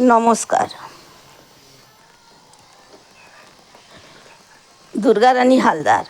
নমস্কার। দুর্গারানী হালদার।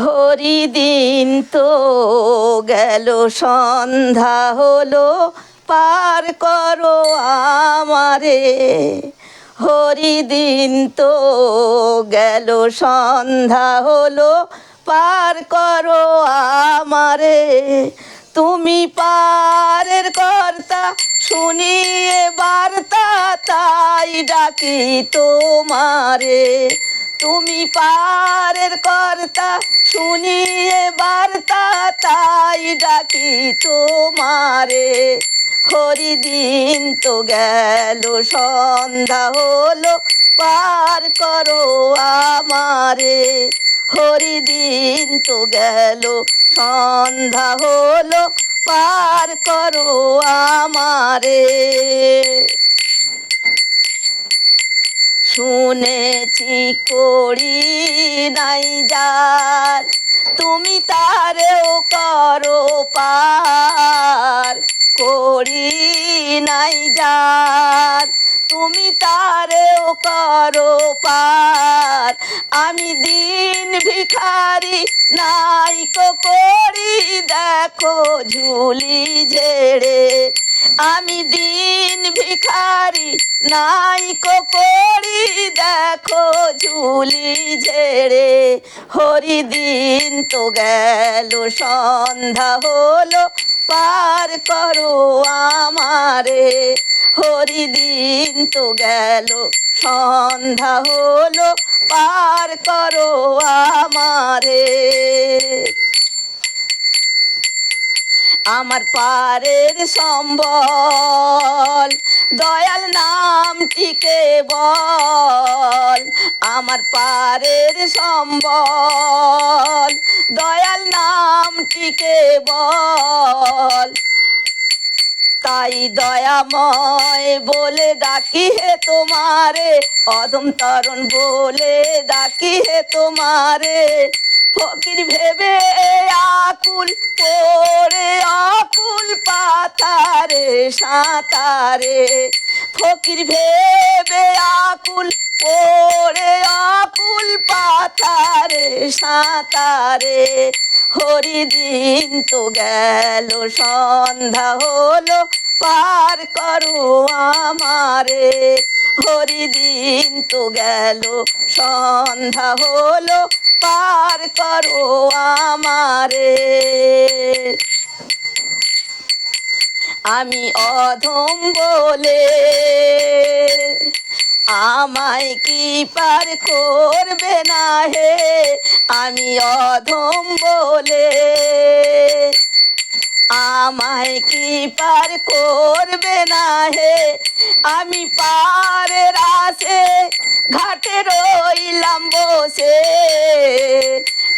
হরিদিন তো গেল, সন্ধ্যা হলো, পার করো আমারে। হরিদিন তো গেল, সন্ধ্যা হলো, পার করো আমারে। তুমি পারের কর্তা। শুনিয়ে বার্তা, তাই ডাকি তোমারে। তুমি পারের কর্তা শুনিয়ে বার্তা, তাই ডাকি তোমারে। হরিদিন তো গেল, সন্ধ্যা হলো, পার করো আমারে। হরিদিন তো গেল, সন্ধ্যা হলো পার করো আমারে। শুনেছি করি নাই যার তুমি তারেও করো পার করি নাই যার। তুমি তারেও করো পার। আমি দিন ভিখারি, নাইকো করি, দেখো ঝুলি ঝেড়ে। আমি দিন ভিখারি, নাইকো করি, দেখো ঝুলি ঝেড়ে। হরিদিন তো গেল, সন্ধ্যা হলো, পার করো আমারে। হরিদিন তো গেল, সন্ধ্যা হলো, পার করো আমারে। আমার পারের সম্বল, দয়াল নামটিকে বল। আমার পারের সম্বল, দয়াল নামটিকে বল। তাই দয়াময় বলে ডাকি হে তোমারে অধম তরুণ বলে ডাকি হে তোমারে। ফকির ভেবে আকুল পরে, আকুল পাতারে, সাঁতারে। ফকির ভেবে আকুল পরে, আকুল পাতারে, সাঁতারে। হরিদিন তো গেল, সন্ধ্যা হলো পার করো আমারে। হরিদিন তো গেল, সন্ধ্যা হলো, পার করো আমারে। আমি অধম বলে আমায় কি পার করবে না হে? আমি অধম বলে আমায় কি পার করবে না হে? আমি পারের আসে ঘাটে রইলাম বসে।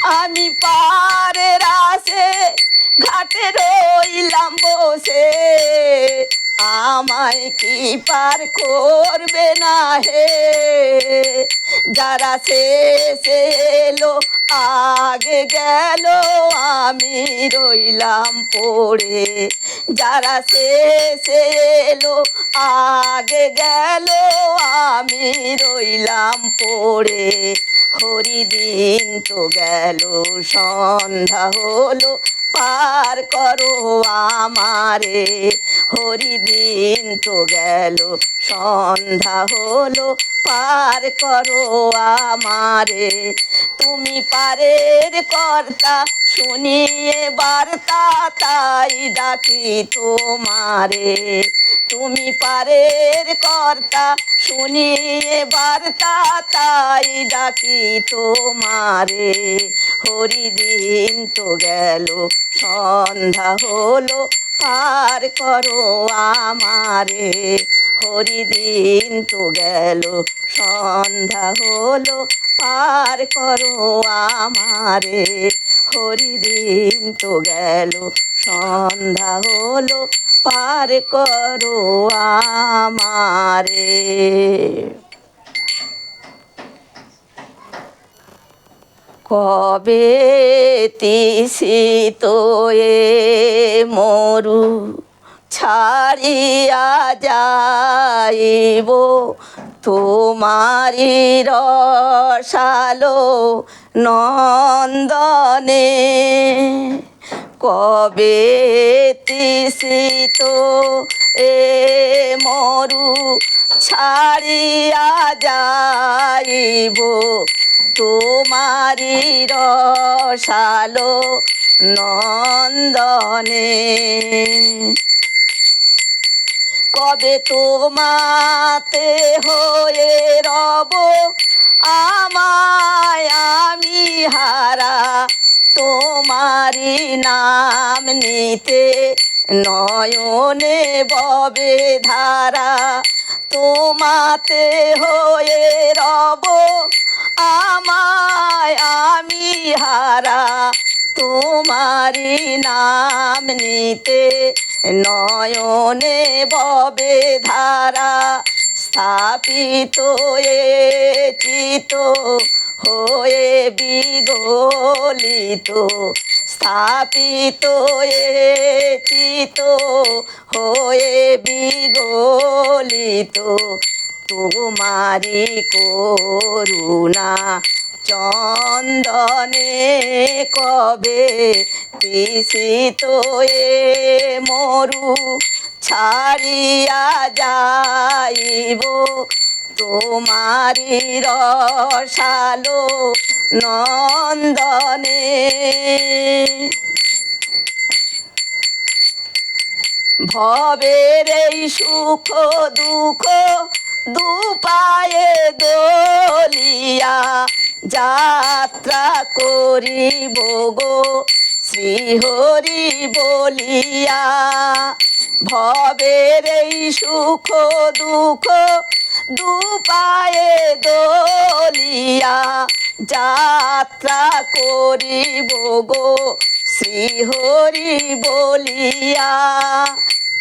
আমি পারের আসে ঘাটে রইলাম বসে। আমায় কি পার করবে না হে? যারা শেষে এলো, আগে গেল, আমি রইলাম পড়ে। যারা শেষে এলো, আগে গেল, আমি রইলাম পড়ে। হরিদিন তো গেল, সন্ধ্যা হলো পার করো আমারে। হরিদিন তো গেল সন্ধ্যা হলো পার করো আমারে। তুমি পারের কর্তা, শুনিয়ে বার্তা তাই ডাকি তোমারে। তুমি পারের কর্তা, শুনিয়ে বার্তা তাই ডাকি তোমারে। হরিদিন তো গেল, সন্ধ্যা হলো, পার করো আমারে। হরিদিন তো গেল, সন্ধ্যা হলো পার করো আমারে। হরিদিন তো গেল, সন্ধ্যা হলো, পার করো আমারে। কবে তিসিত এ মরু ছাড়িয়া যাইব। তোমারি রসালো নন্দনে কবে তিসিত এ মরু ছাড়িয়া যাইব? তোমারি রসালো নন্দনে। কবে তোমাতে হয়ে রব? আমায় আমি হারা তোমারি নাম নিতে নয়নে ববে ধারা। তোমাতে হয়ে রব, আমায় আমি হারা তোমারি নাম নিতে নয়নে ববে ধারা স্থাপিত এ চিত হয়ে বিগলিত স্থাপিত এ চিত হয়ে বিগলিত তোমারি করুণা চন্দনে কবে তিসিত এ মরু ছাড়িয়া যাইব? তোমারি রসালো নন্দনে। ভবের এই সুখ দুঃখ দুপায়ে দলিয়া যাত্রা করিব গো, শ্রীহরি বলিয়া। ভবের এই সুখ, দুঃখ দুপায়ে দলিয়া। যাত্রা করিব গো, শ্রীহরি বলিয়া।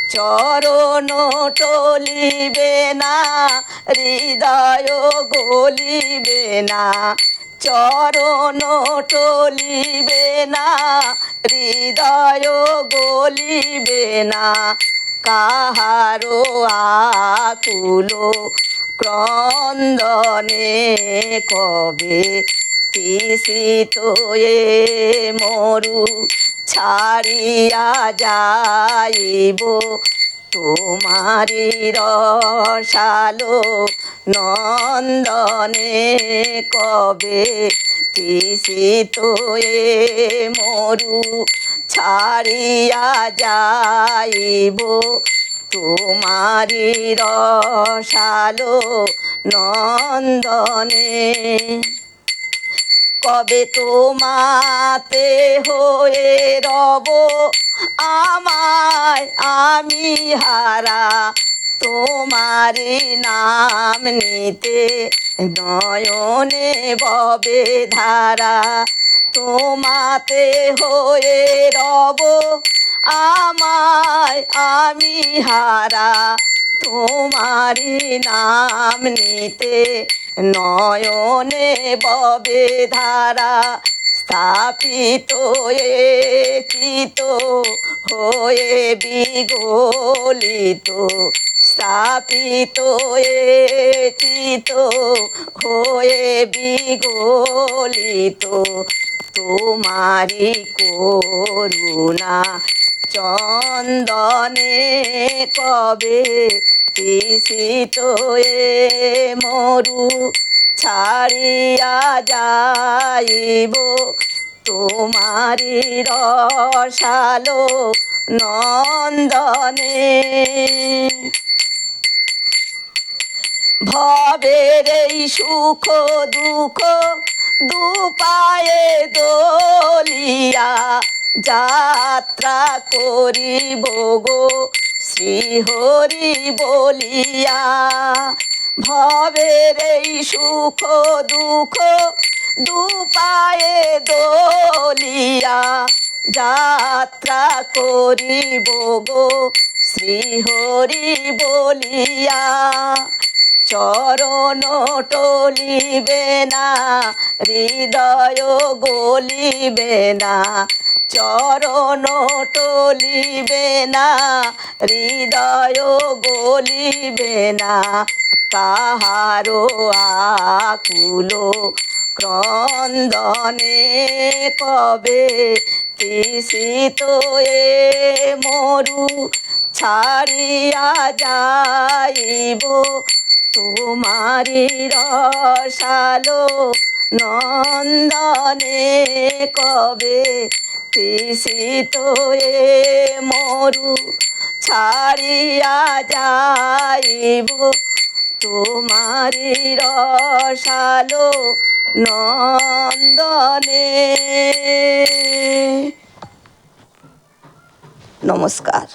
চরণ টলিবে না, হৃদয় গলিবে না। চরণ টলিবে না, হৃদয় গলিবে না। কাহারো আকুলো ক্রন্দনে কবে তিসিত মরু? ছাড়িয়া যাইব। তোমারি রসালো নন্দনে কবে তিসিত মরু? ছাড়িয়া যাইব। তোমারি রসালো নন্দনে কবে তোমাতে হয়ে রব? আমায় আমি হারা তোমারি নাম নিতে নয়নে ববে ধারা তোমাতে হয়ে রব? আমায় আমি হারা তোমারি নাম নিতে নয়নে ববে ধারা স্থাপিত চিত হয়ে বিগলিত, স্থাপিত চিত হয়ে বিগলিত। তোমারি করুণা চন্দনে কবে তিসিত এ মরু ছাড়িয়া যাইব। তোমারি রসালো নন্দনে। ভবের এই সুখ দুঃখ দুপায়ে দলিয়া যাত্রা করিব গো। শ্রীহরি বলিয়া, ভবের এই সুখ, দুঃখ দুপায়ে দলিয়া যাত্রা করিব গো। শ্রীহরি বলিয়া, চরণ টলিবে না, হৃদয় গলিবে না চরণ টলিবে না হৃদয় গলিবে না কাহারো আকুল ক্রন্দনে কবে তৃষিত এ মরু ছাড়িয়া যাইব? তোমারি রসালো নন্দনে কবে তৃষিত মরু ছাড়িয়া যাইব। তোমারি রসালো নন্দনে। নমস্কার।